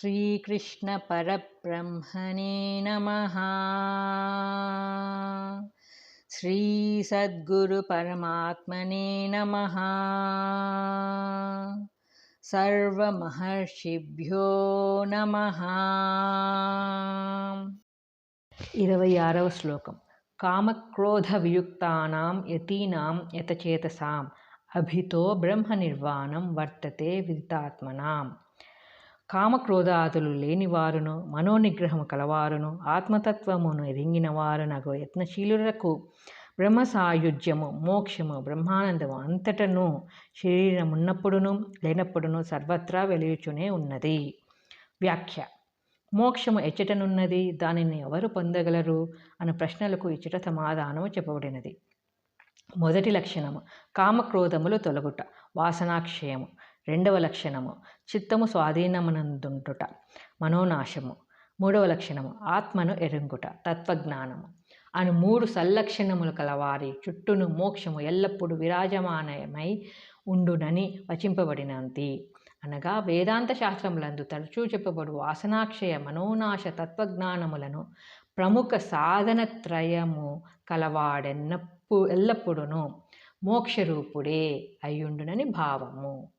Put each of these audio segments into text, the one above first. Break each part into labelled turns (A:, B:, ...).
A: श्रीकृष्णपरब्रह्मणे नमः श्रीसद्गुरुपरमात्मने नमः సర్వమహర్షిభ్యో నమ ఇరవై ఆరవ శ్లోకం కామక్రోధ వియుక్తానాం యతీనాం యతచేతసాం అభితో బ్రహ్మ నిర్వాణం వర్తతే విదితాత్మనాం కామక్రోధాదులు లేనివారును మనోనిగ్రహము కలవారును ఆత్మతత్వమును ఎరింగిన యత్నశీలులకు బ్రహ్మ సాయుధ్యము మోక్షము బ్రహ్మానందము అంతటను శరీరమున్నప్పుడును లేనప్పుడును సర్వత్రా వెలుచునే ఉన్నది. వ్యాఖ్య. మోక్షము ఎచ్చటనున్నది దానిని ఎవరు పొందగలరు? అను ప్రశ్నలకు ఇచ్చట సమాధానము చెప్పబడినది. మొదటి లక్షణము. కామక్రోధములు తొలగుట. వాసనాక్షయము. రెండవ లక్షణము చిత్తము స్వాధీనమునందుంటుట మనోనాశము. మూడవ లక్షణము ఆత్మను ఎరుంగుట తత్వజ్ఞానము. అను మూడు సల్లక్షణములు కలవారి చుట్టూను మోక్షము ఎల్లప్పుడూ విరాజమానమై ఉండునని వచింపబడినంతి. అనగా వేదాంత శాస్త్రములందు తరచూ చెప్పబడు వాసనాక్షయ మనోనాశ తత్వజ్ఞానములను ప్రముఖ సాధనత్రయము కలవాడెన్నప్పు ఎల్లప్పుడూను మోక్షరూపుడే అయ్యుండునని భావము.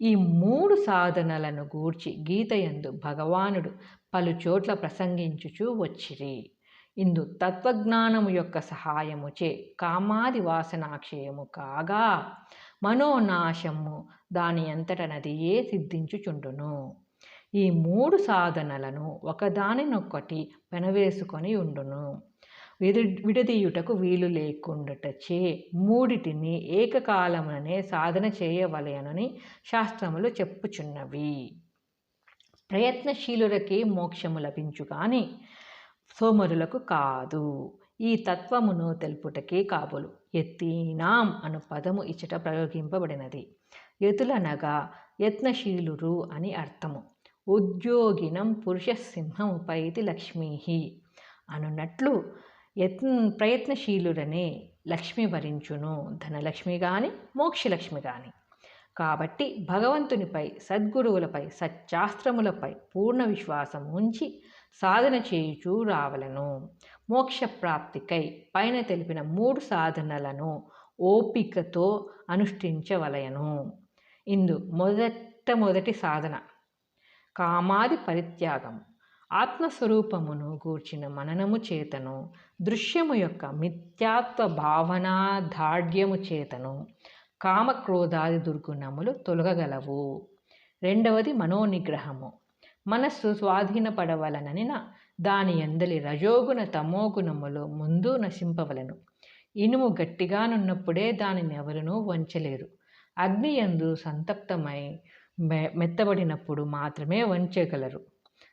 A: ఈ మూడు సాధనలను గూర్చి గీతయందు భగవానుడు పలు చోట్ల ప్రసంగించుచూ వచ్చిరి. ఇందు తత్వజ్ఞానము యొక్క సహాయముచే కామాది వాసనాక్షయము కాగా మనోనాశము దాని అంతటనదియే సిద్ధించుచుండును. ఈ మూడు సాధనలను ఒకదానినొక్కటి పెనవేసుకొని ఉండును. విడి విడదీయుటకు వీలు లేకుండాటచే మూడిటిని ఏకకాలముననే సాధన చేయవలయనని శాస్త్రములు చెప్పుచున్నవి. ప్రయత్నశీలులకే మోక్షము లభించు కానీ సోమరులకు కాదు. ఈ తత్వమును తెలుపుటకే కాబోలు. ఎత్తినాం అను పదము ఇచ్చట ప్రయోగింపబడినది. ఎతులనగా యత్నశీలురు అని అర్థము. ఉద్యోగినం పురుష సింహముపైతి లక్ష్మీ అనున్నట్లు యత్న ప్రయత్నశీలురనే లక్ష్మి వరించును ధనలక్ష్మి కానీ మోక్షలక్ష్మి కానీ కాబట్టి భగవంతునిపై సద్గురువులపై సచ్చాస్త్రములపై పూర్ణ విశ్వాసం ఉంచి సాధన చేయుచూ రావలను. మోక్షప్రాప్తికై పైన తెలిపిన మూడు సాధనలను ఓపికతో అనుష్ఠించవలయను ఇందు మొదట మొదటి సాధన కామాది పరిత్యాగం. ఆత్మస్వరూపమును గూర్చిన మననము చేతను దృశ్యము యొక్క మిథ్యాత్వ భావనా దాఢ్యము చేతను కామక్రోధాది దుర్గుణములు తొలగగలవు. రెండవది మనోనిగ్రహము. మనస్సు స్వాధీనపడవలననిన దాని ఎందలి రజోగుణ తమోగుణములు ముందు నశింపవలను. ఇనుము గట్టిగానున్నప్పుడే దానిని ఎవరునూ వంచలేరు. అగ్ని ఎందు సంతప్తమై మెత్తబడినప్పుడు మాత్రమే వంచగలరు.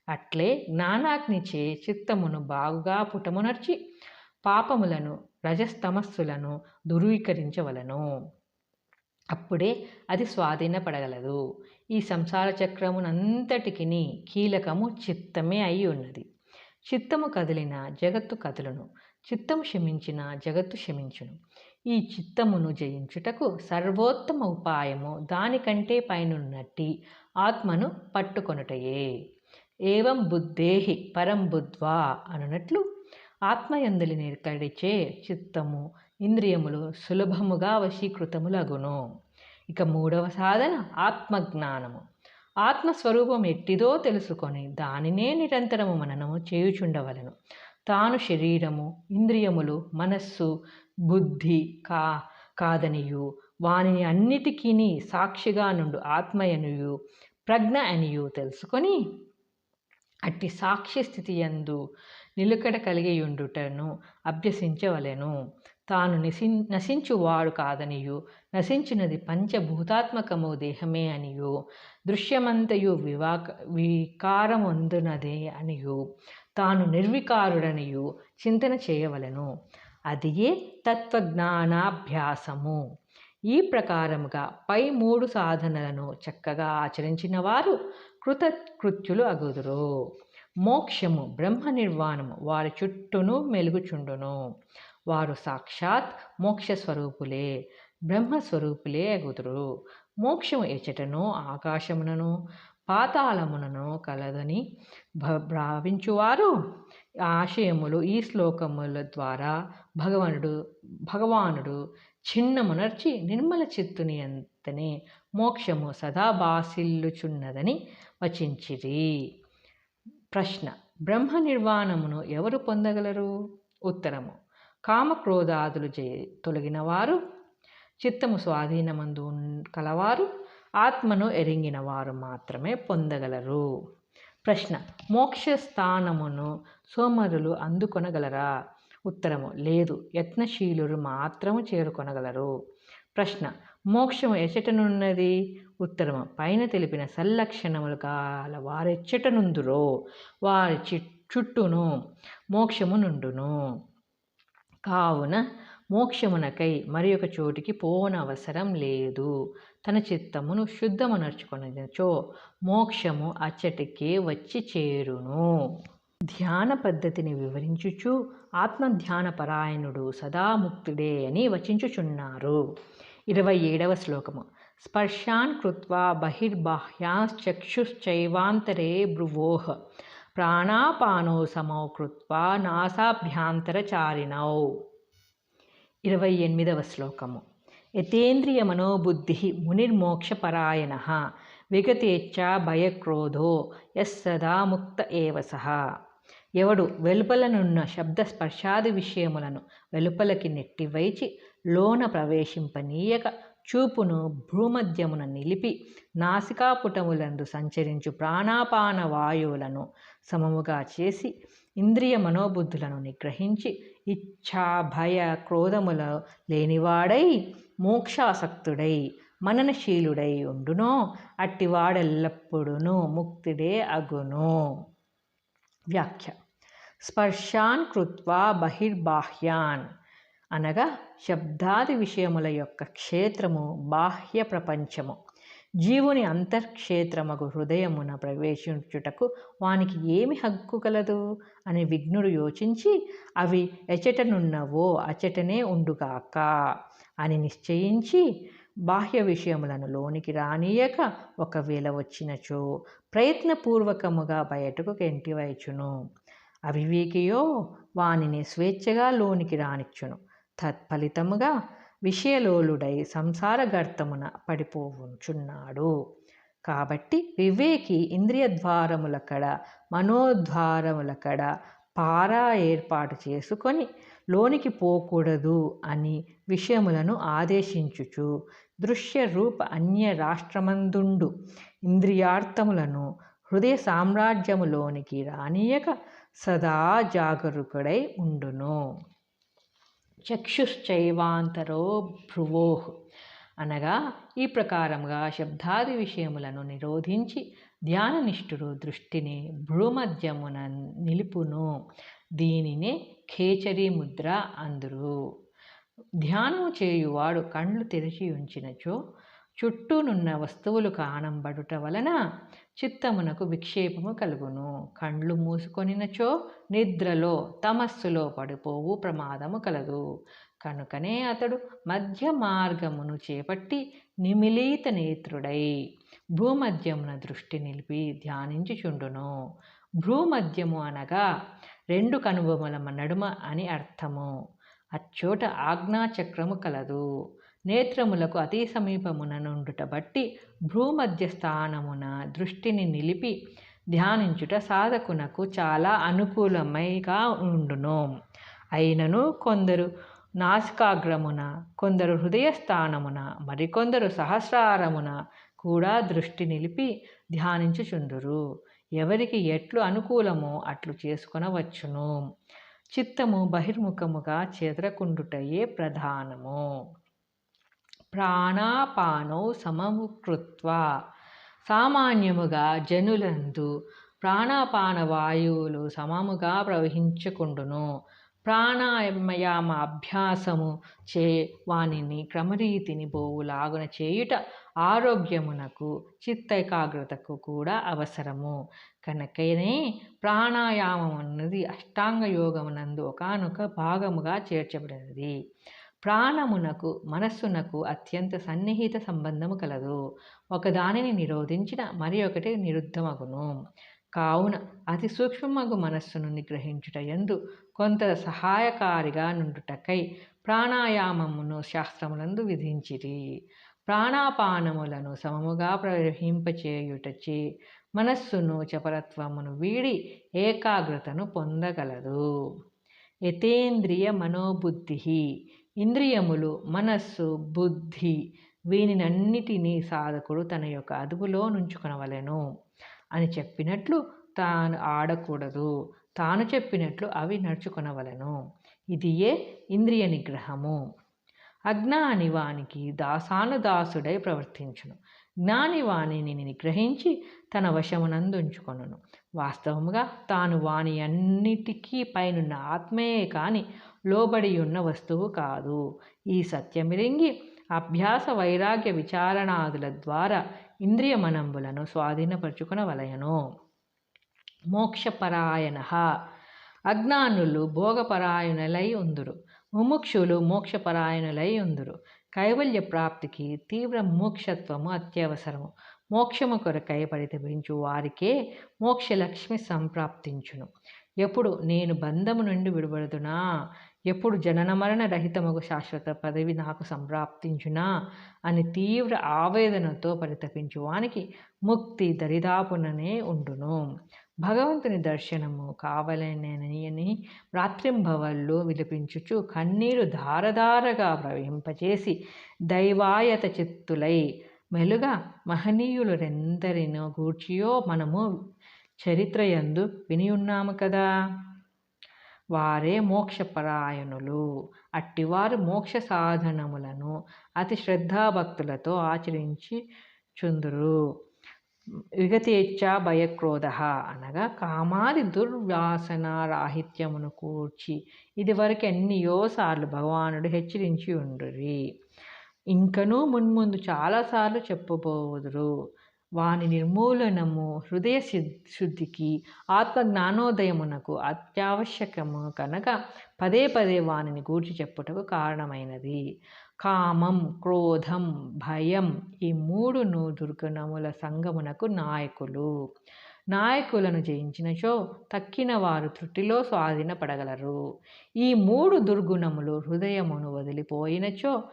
A: అట్లే జ్ఞానాగ్నిచే చిత్తమును బాగుగా పుటమునర్చి పాపములను రజస్తమస్సులను ధృవీకరించవలను. అప్పుడే అది స్వాధీనపడగలదు. ఈ సంసార చక్రమునంతటికి కీలకము చిత్తమే అయి ఉన్నది. చిత్తము కదిలిన జగత్తు కదులును. చిత్తము శమించిన జగత్తు శమించును ఈ చిత్తమును జయించుటకు సర్వోత్తమ ఉపాయము దానికంటే పైనున్నట్టి ఆత్మను పట్టుకొనుటయే. ఏవం బుద్ధేహి పరం బుద్ధ్వా అనున్నట్లు ఆత్మయందలి నిరకడిచే చిత్తము ఇంద్రియములు సులభముగా వశీకృతములగును. ఇక మూడవ సాధన ఆత్మజ్ఞానము. ఆత్మస్వరూపం ఎట్టిదో తెలుసుకొని దానినే నిరంతరము మననము చేయుచుండవలను. తాను శరీరము ఇంద్రియములు మనస్సు బుద్ధి కా కాదనియు వానిని అన్నిటికీ సాక్షిగా నుండు ఆత్మయనియు ప్రజ్ఞ అనియు తెలుసుకొని అట్టి సాక్షి స్థితి ఎందు నిలుకడ కలిగి ఉండుటను అభ్యసించవలెను. తాను నిసి నశించువాడు కాదనియు నశించినది పంచభూతాత్మకము దేహమే అనియు దృశ్యమంతయు వివాక వికారమొందునదే అనియు. తాను నిర్వికారుడనియు చింతన చేయవలెను. అదియే తత్వజ్ఞానాభ్యాసము. ఈ ప్రకారముగా పై మూడు సాధనలను చక్కగా ఆచరించిన వారు కృతకృత్యులు అగుదురు. మోక్షము బ్రహ్మ నిర్వాణము వారి చుట్టూను మెలుగుచుండును. వారు సాక్షాత్ మోక్ష స్వరూపులే బ్రహ్మస్వరూపులే అగుదురు. మోక్షము ఎచటను ఆకాశమునను పాతాళమునను కలదని భ- భావించువారు. ఆశయములు ఈ శ్లోకముల ద్వారా భగవానుడు భగవానుడు చిన్నమునర్చి నిర్మల చిత్తుని అంతనే మోక్షము సదా బాసిల్లుచున్నదని వచించిరి. ప్రశ్న బ్రహ్మ నిర్వాణమును ఎవరు పొందగలరు? ఉత్తరము కామక్రోధాదులు జే తొలగినవారు చిత్తము స్వాధీనమందు కలవారు ఆత్మను ఎరింగినవారు మాత్రమే పొందగలరు. ప్రశ్న మోక్ష స్థానమును సోమరులు అందుకొనగలరా? ఉత్తరము లేదు యత్నశీలురు మాత్రము చేరుకొనగలరు. ప్రశ్న మోక్షము ఎచటనున్నది? ఉత్తరము? పైన తెలిపిన సల్లక్షణములు కాల వారెచ్చటనుందురో వారి చి- చుట్టూను మోక్షము నుండును. కావున మోక్షమునకై మరి ఒక చోటికి అవసరం లేదు. తన చిత్తమును శుద్ధమునర్చుకొనచో మోక్షము అచ్చటికే వచ్చి చేరును. ధ్యాన పద్ధతిని వివరించుచు ఆత్మధ్యాన పరాయణుడు సదాముక్తుడే అని వచించుచున్నారు. ఇరవై ఏడవ శ్లోకము. స్పర్శాన్ కృత్వా బహిర్బాహ్యాశ్చక్షుశ్చైవాంతరే భ్రువోః ప్రాణాపానో సమౌ కృత్వా నాసాభ్యాంతరచారిణౌ. ఇరవై ఎనిమిదవ శ్లోకము. యతేంద్రియ మనోబుద్ధి మునిర్మోక్షపరాయణ. విగతేచ్ఛ భయక్రోధో యస్సదా ముక్త ఏవ సహ ఎవడు వెలుపలనున్న శబ్ద స్పర్శాది విషయములను వెలుపలకి నెట్టివైచి లోన ప్రవేశింపనీయక చూపును భూమధ్యమున నిలిపి నాసికాపుటములందు సంచరించు ప్రాణాపాన వాయువులను సమముగా చేసి ఇంద్రియ మనోబుద్ధులను నిగ్రహించి ఇచ్ఛా భయ క్రోధముల లేనివాడై మోక్షాసక్తుడై మననశీలుడై ఉండునో అట్టివాడెల్లప్పుడును ముక్తుడే అగును. వ్యాఖ్య. స్పర్శాన్ కృత్వా బహిర్బాహ్యాన్. అనగా శబ్దాది విషయముల యొక్క క్షేత్రము బాహ్య ప్రపంచము. జీవుని అంతర్క్షేత్రమగు హృదయమున ప్రవేశించుటకు వానికి ఏమి హక్కు కలదు? అని విఘ్నుడు యోచించి అవి ఎచటనున్నవో అచటనే ఉండుగాక అని నిశ్చయించి బాహ్య విషయములను లోనికి రానియక ఒకవేళ వచ్చినచో ప్రయత్నపూర్వకముగా బయటకు కెంటివైచును. అవివేకియో వానిని స్వేచ్ఛగా లోనికి రానిచ్చును. తత్ఫలితముగా విషయలోలుడై సంసార గర్తమున పడిపోవుచున్నాడు. కాబట్టి వివేకి ఇంద్రియ ద్వారముల కడ మనోద్వారముల కడ పారా ఏర్పాటు చేసుకొని లోనికి పోకూడదు అని విషయములను ఆదేశించుచు దృశ్య రూప అన్య రాష్ట్రమందుండు ఇంద్రియార్థములను హృదయ సామ్రాజ్యములోనికి రానియక సదా జాగరూకుడై ఉండును. చక్షుశ్చైవాంతరో భ్రువోః అనగా ఈ ప్రకారముగా శబ్దాది విషయములను నిరోధించి ధ్యాననిష్ఠుడు దృష్టిని భ్రూమధ్యమున నిలుపును. దీనినే ఖేచరీ ముద్ర అందురు. ధ్యానము చేయువాడు కండ్లు తెరిచి ఉంచినచో చుట్టూనున్న వస్తువులు కానంబడుట వలన చిత్తమునకు విక్షేపము కలుగును. కండ్లు మూసుకొనినచో నిద్రలో తమస్సులో పడిపోవు ప్రమాదము కలదు. కనుకనే అతడు మధ్య మార్గమును చేపట్టి నిమిలీత నేత్రుడై భూమధ్యమున దృష్టి నిలిపి ధ్యానించుచుండును. భ్రూమధ్యము అనగా రెండు కనుబొమల నడుమ అని అర్థము. అచ్చోట ఆజ్ఞాచక్రము కలదు. నేత్రములకు అతి సమీపమున నుండుట బట్టి భ్రూమధ్య స్థానమున దృష్టిని నిలిపి ధ్యానించుట సాధకునకు చాలా అనుకూలమైగా ఉండును. అయినను కొందరు నాసికాగ్రమున కొందరు హృదయ స్థానమున మరికొందరు సహస్రారమున కూడా దృష్టి నిలిపి ధ్యానించుచుండురు. ఎవరికి ఎట్లు అనుకూలమో అట్లు చేసుకొనవచ్చును. చిత్తము బహిర్ముఖముగా చెదరకుండుటయే ప్రధానము. ప్రాణాపానౌ సమము కృత్వ సామాన్యముగా జనులందు ప్రాణాపాన వాయువులు సమముగా ప్రవహించకుండును. ప్రాణాయామ అభ్యాసము చే వానిని క్రమరీతిని బోవులాగున చేయుట ఆరోగ్యమునకు చిత్త ఏకాగ్రతకు కూడా అవసరము. కనుకనే ప్రాణాయామం అన్నది అష్టాంగ యోగమునందు ఒకనొక భాగముగా చేర్చబడినది. ప్రాణమునకు మనస్సునకు అత్యంత సన్నిహిత సంబంధము కలదు. ఒకదానిని నిరోధించిన మరి ఒకటి నిరుద్ధమగును. కావున అతి సూక్ష్మమగు మనస్సును నిగ్రహించుట ఎందు కొంత సహాయకారిగా నుండుటకై ప్రాణాయామమును శాస్త్రములందు విధించిరి. ప్రాణాపానములను సమముగా ప్రవహింపచేయుటచే మనస్సును చపరత్వమును వీడి ఏకాగ్రతను పొందగలదు. యతేంద్రియ మనోబుద్ధి ఇంద్రియములు మనస్సు బుద్ధి వీనినన్నిటినీ సాధకుడు తన యొక్క అదుపులో నుంచుకొనవలెను అని చెప్పినట్లు తాను ఆడకూడదు. తాను చెప్పినట్లు అవి నడుచుకొనవలెను. ఇది ఏ ఇంద్రియ నిగ్రహము. అజ్ఞాని వానికి దాసానుదాసుడై ప్రవర్తించును. జ్ఞాని వాణిని నిగ్రహించి తన వశమునందుంచుకొనును వాస్తవముగా తాను వాని అన్నిటికీ పైనున్న ఆత్మయే కానీ లోబడి ఉన్న వస్తువు కాదు. ఈ సత్యమిరింగి అభ్యాస వైరాగ్య విచారణాదుల ద్వారా ఇంద్రియ మనంబులను స్వాధీనపరుచుకునవలయను మోక్షపరాయణ. అజ్ఞానులు భోగపరాయణులై ఉందురు. ముముక్షులు మోక్షపరాయణులై ఉందురు కైవల్య ప్రాప్తికి తీవ్ర మోక్షత్వము అత్యవసరము. మోక్షము కొరకై పరితపించు వారికే మోక్షలక్ష్మి సంప్రాప్తించును. ఎప్పుడు నేను బంధము నుండి విడుబడుదునా? ఎప్పుడు జనన మరణ రహితమగు శాశ్వత పదవి నాకు సంప్రాప్తించునా? అని తీవ్ర ఆవేదనతో పరితపించు వానికి ముక్తి దరిదాపుననే ఉండును. భగవంతుని దర్శనము కావలనని రాత్రింభవల్లో విలపించుచు కన్నీరు ధారధారగా ప్రవహింపచేసి దైవాయత చిత్తులై మెలుగా మహనీయులరెందరినో గూర్చియో మనము చరిత్రయందు విని ఉన్నాము కదా. వారే మోక్షపరాయణులు. అట్టివారు మోక్ష సాధనములను అతి శ్రద్ధాభక్తులతో ఆచరించి చుందురు. విగతేచ్ఛ భయక్రోధ అనగా కామాది దుర్వాసన రాహిత్యమును కూర్చి ఇదివరకు ఎన్నియోసార్లు భగవానుడు హెచ్చరించి ఉండురి. ఇంకనూ మున్ముందు చాలాసార్లు చెప్పబోదురు. వాని నిర్మూలనము హృదయ శుద్ధికి ఆత్మ జ్ఞానోదయమునకు అత్యావశ్యకము. కనుక పదే పదే వానిని గూర్చి చెప్పుటకు కారణమైనది. కామం క్రోధం భయం ఈ మూడును దుర్గుణముల సంగమునకు నాయకులు. నాయకులను జయించినచో తక్కిన వారు త్రుటిలో స్వాధీనపడగలరు. ఈ మూడు దుర్గుణములు హృదయమును వదిలిపోయినచో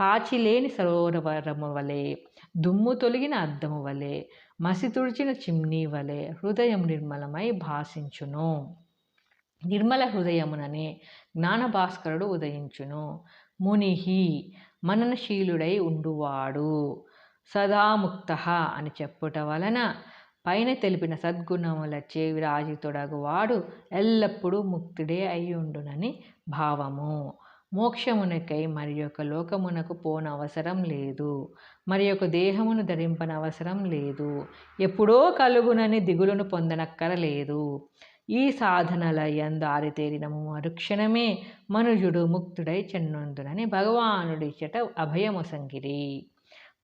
A: పాచిలేని సరోవరము వలె దుమ్ము తొలగిన అద్దము వలె మసి తుడిచిన చిమ్నీ వలె హృదయం నిర్మలమై భాషించును. నిర్మల హృదయముననే జ్ఞానభాస్కరుడు ఉదయించును. మునిహి మననశీలుడై ఉండువాడు. సదాముక్త అని చెప్పుట వలన పైన తెలిపిన సద్గుణములచే విరాజితుడగువాడు ఎల్లప్పుడూ ముక్తుడే అయి ఉండునని భావము. మోక్షమునకై మరి యొక్క లోకమునకు పోనవసరం లేదు. మరి యొక్క దేహమును ధరింపనవసరం లేదు. ఎప్పుడో కలుగునని దిగులును పొందనక్కరలేదు. ఈ సాధనల ఎందారితేరిన మరుక్షణమే మనుజుడు ముక్తుడై చెన్నందునని భగవానుడిచ్చట అభయమొసంగిరి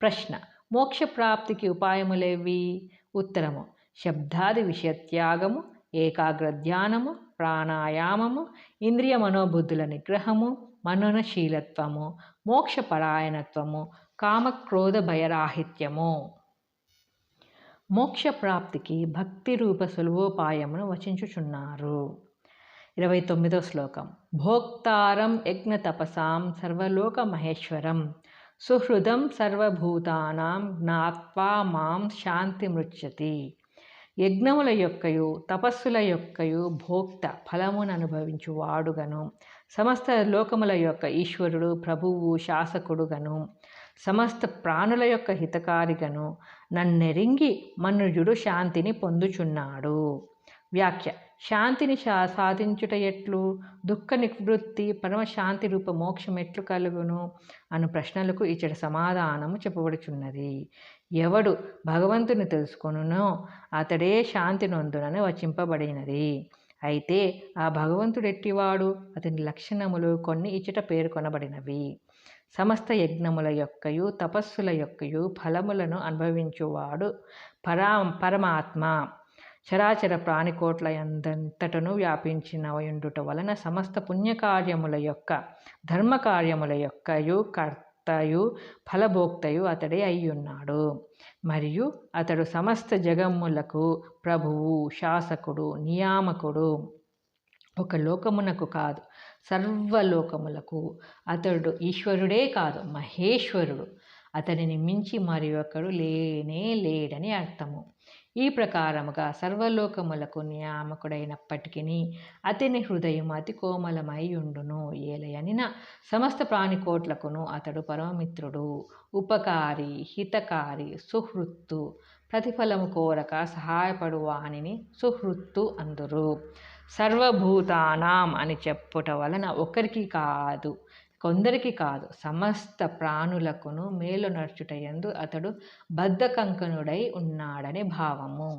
A: ప్రశ్న మోక్షప్రాప్తికి ఉపాయములేవి? ఉత్తరము శబ్దాది విషయత్యాగము ఏకాగ్ర ధ్యానము ప్రాణాయామము ఇంద్రియ మనోబుద్ధుల నిగ్రహము మననశీలత్వము మోక్షపరాయణత్వము కామక్రోధ భయరాహిత్యము మోక్షప్రాప్తికి భక్తి రూప సులభోపాయమును వచించుచున్నారు ఇరవై తొమ్మిదో శ్లోకం భోక్తారం యజ్ఞ తపసాం సర్వలోక మహేశ్వరం సుహృదం సర్వభూతానాం జ్ఞాత్వా మాం శాంతి మృచ్చతి యజ్ఞముల యొక్కయు తపస్సుల యొక్కయు భోక్త ఫలమును అనుభవించు వాడుగను సమస్త లోకముల యొక్క ఈశ్వరుడు ప్రభువు శాసకుడుగను సమస్త ప్రాణుల యొక్క హితకారిగను నన్నెరింగి మనుజుడు శాంతిని పొందుచున్నాడు. వ్యాఖ్య. శాంతిని శా సాధించుట ఎట్లు? దుఃఖ నివృత్తి పరమశాంతి రూప మోక్షం ఎట్లు కలుగును? అను ప్రశ్నలకు ఇచ్చట సమాధానము చెప్పబడుచున్నది. ఎవడు భగవంతుని తెలుసుకొనునో అతడే శాంతి నొందునని వచింపబడినది. అయితే ఆ భగవంతుడెట్టివాడు? అతని లక్షణములు కొన్ని ఇచ్చట పేర్కొనబడినవి. సమస్త యజ్ఞముల యొక్కయు తపస్సుల యొక్కయు ఫలములను అనుభవించువాడు పరా పరమాత్మ. చరాచర ప్రాణికోట్ల ఎందంతటను వ్యాపించిన ఉండుట వలన సమస్త పుణ్యకార్యముల యొక్క ధర్మకార్యముల యొక్కయు కర్తయు ఫలభోక్తయు అతడే అయ్యున్నాడు. మరియు అతడు సమస్త జగమ్ములకు ప్రభువు శాసకుడు నియామకుడు. ఒక లోకమునకు కాదు సర్వలోకములకు. అతడు ఈశ్వరుడే కాదు మహేశ్వరుడు. అతనిని మించి మరి ఒకడు లేనే లేడని అర్థము. ఈ ప్రకారముగా సర్వలోకములకు నియామకుడైనప్పటికీ అతని హృదయం అతి కోమలమై ఉండును. ఏలయనిన సమస్త ప్రాణికోట్లకును అతడు పరమమిత్రుడు ఉపకారి హితకారి సుహృత్తు ప్రతిఫలము కోరక సహాయపడు వానిని సుహృత్తు అందురు. సర్వభూతానాం అని చెప్పుట వలన ఒకరికి కాదు కొందరికి కాదు. సమస్త ప్రాణులకును మేలు నడుచుటయందు అతడు బద్ధకంకనుడై ఉన్నాడని భావము.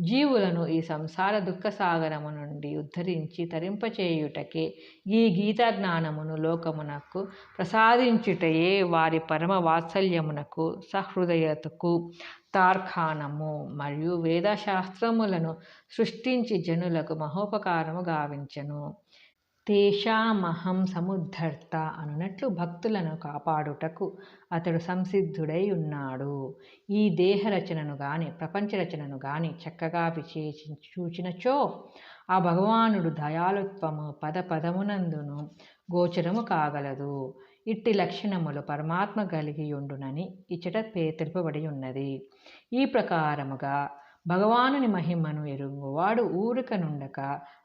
A: జీవులను ఈ సంసార దుఃఖ సాగరము నుండి ఉద్ధరించి తరింపచేయుటకే ఈ గీతా జ్ఞానమును లోకమునకు ప్రసాదించుటయే వారి పరమ వాత్సల్యమునకు సహృదయతకు తార్ఖానము మరియు వేదశాస్త్రములను సృష్టించి జనులకు మహోపకారము గావించను. తేషామహం సముద్ధర్త అనునట్లు భక్తులను కాపాడుటకు అతడు సంసిద్ధుడై ఉన్నాడు. ఈ దేహ రచనను గాని ప్రపంచ రచనను గాని చక్కగా విశేషి చూచినచో ఆ భగవానుడు దయాలుత్వము పద పదమునందును గోచరము కాగలదు. ఇట్టి లక్షణములు పరమాత్మ కలిగి ఉండునని ఇచ్చట పేతెల్పబడి ఉన్నది. ఈ ప్రకారముగా భగవానుని మహిమను ఎరుగువాడు ఊరిక నుండక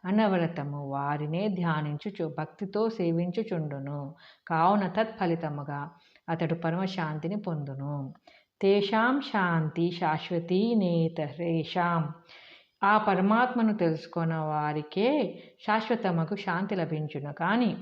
A: అనవరతము వారినే ధ్యానించుచు భక్తితో సేవించుచుండును. కావున తత్ఫలితముగా అతడు పరమశాంతిని పొందును. తేషాం శాంతి శాశ్వతీ నేతరేషాం ఆ పరమాత్మను తెలుసుకున్న వారికే శాశ్వతమకు శాంతి లభించును. కానీ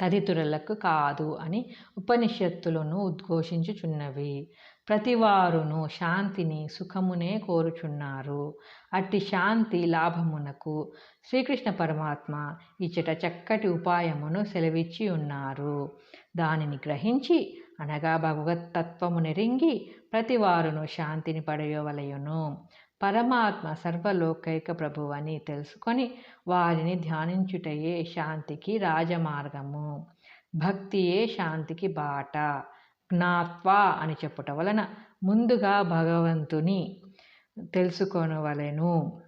A: తదితరులకు కాదు అని ఉపనిషత్తులను ఉద్ఘోషించుచున్నవి. ప్రతివారును శాంతిని సుఖమునే కోరుచున్నారు. అట్టి శాంతి లాభమునకు శ్రీకృష్ణ పరమాత్మ ఇచ్చట చక్కటి ఉపాయమును సెలవిచ్చి ఉన్నారు. దానిని గ్రహించి అనగా భగవత్తత్వము నెరింగి ప్రతివారును శాంతిని పడయవలయును పరమాత్మ సర్వలోకైక ప్రభువని తెలుసుకొని వారిని ధ్యానించుటయే శాంతికి రాజమార్గము. భక్తియే శాంతికి బాట. జ్ఞాత్వా అని చెప్పుట వలన ముందుగా భగవంతుని తెలుసుకొనవలెను.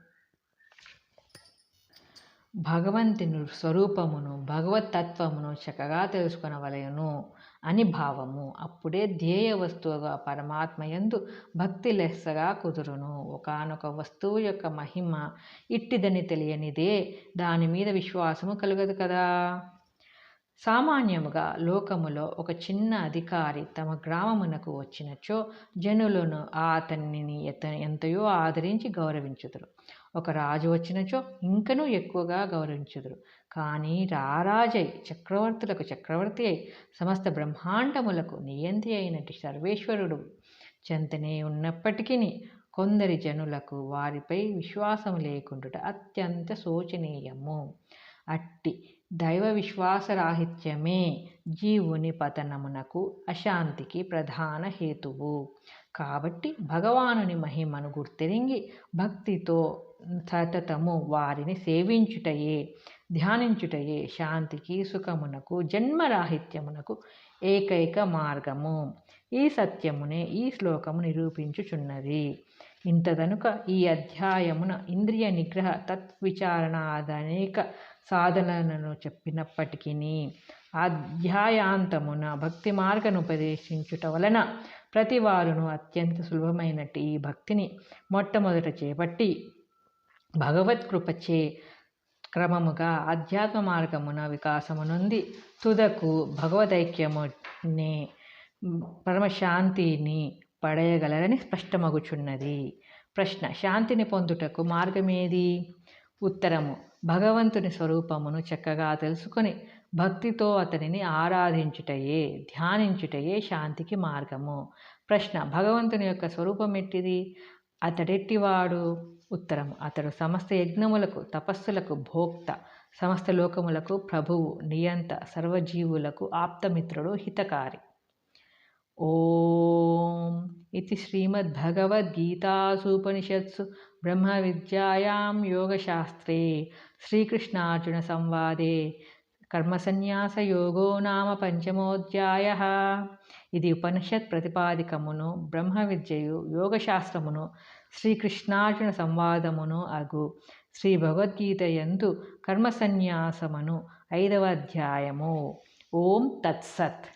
A: భగవంతుని స్వరూపమును భగవతత్వమును చక్కగా తెలుసుకొనవలెను అని భావము. అప్పుడే ధ్యేయ వస్తువుగా పరమాత్మయందు భక్తి లెస్సగా కుదురును. ఒకనొక వస్తువు యొక్క మహిమ ఇట్టిదని తెలియనిదే దాని మీద విశ్వాసము కలగదు కదా. సామాన్యముగా లోకములో ఒక చిన్న అధికారి తమ గ్రామమునకు వచ్చినచో జనులను అతనిని ఎంతయో ఆదరించి గౌరవించుదురు. ఒక రాజు వచ్చినచో ఇంకనూ ఎక్కువగా గౌరవించుదురు. కానీ రారాజై చక్రవర్తులకు చక్రవర్తి అయి సమస్త బ్రహ్మాండములకు నియంతి అయినటి సర్వేశ్వరుడు. చెంతనే ఉన్నప్పటికీ కొందరి జనులకు వారిపై విశ్వాసం లేకుండుట అత్యంత శోచనీయము. అట్టి దైవ విశ్వాసరాహిత్యమే జీవుని పతనమునకు అశాంతికి ప్రధాన హేతువు. కాబట్టి భగవానుని మహిమను గుర్తిరింగి భక్తితో సతతము వారిని సేవించుటయే ధ్యానించుటయే శాంతికి సుఖమునకు జన్మరాహిత్యమునకు ఏకైక మార్గము. ఈ సత్యమునే ఈ శ్లోకము నిరూపించుచున్నది. ఇంతదనుక ఈ అధ్యాయమున ఇంద్రియ నిగ్రహ తత్విచారణ అనేక సాధనలను చెప్పినప్పటికీ అధ్యాయాంతమున భక్తి మార్గను ఉపదేశించుట వలన ప్రతివారును అత్యంత సులభమైనట్టు ఈ భక్తిని మొట్టమొదట చేపట్టి భగవత్కృపచే క్రమముగా ఆధ్యాత్మ మార్గమున వికాసమునుంది తుదకు భగవదైక్యమునే పరమశాంతిని పడయగలరని స్పష్టమగుచున్నది. ప్రశ్న శాంతిని పొందుటకు మార్గమేది? ఉత్తరము భగవంతుని స్వరూపమును చక్కగా తెలుసుకొని భక్తితో అతనిని ఆరాధించుటయే ధ్యానించుటయే శాంతికి మార్గము. ప్రశ్న భగవంతుని యొక్క స్వరూపం ఎట్టిది? అతడెట్టివాడు? ఉత్తరం అతడు సమస్త యజ్ఞములకు తపస్సులకు భోక్త సమస్త లోకములకు ప్రభువు నియంత సర్వజీవులకు ఆప్తమిత్రుడు హితకారి. ఓం. ఇది శ్రీమద్భగవద్గీతాసూపనిషత్సు. బ్రహ్మ విద్యాయాం యోగశాస్త్రే శ్రీకృష్ణార్జున సంవాదే కర్మసన్యాసయోగో నామ పంచమోధ్యాయ ఇది ఉపనిషత్ ప్రతిపాదికమును బ్రహ్మ విద్యయు యోగశాస్త్రమును శ్రీకృష్ణార్జున సంవాదమును అగు శ్రీ భగవద్గీత ఎందు కర్మసన్యాసమును ఐదవ అధ్యాయము ఓం తత్సత్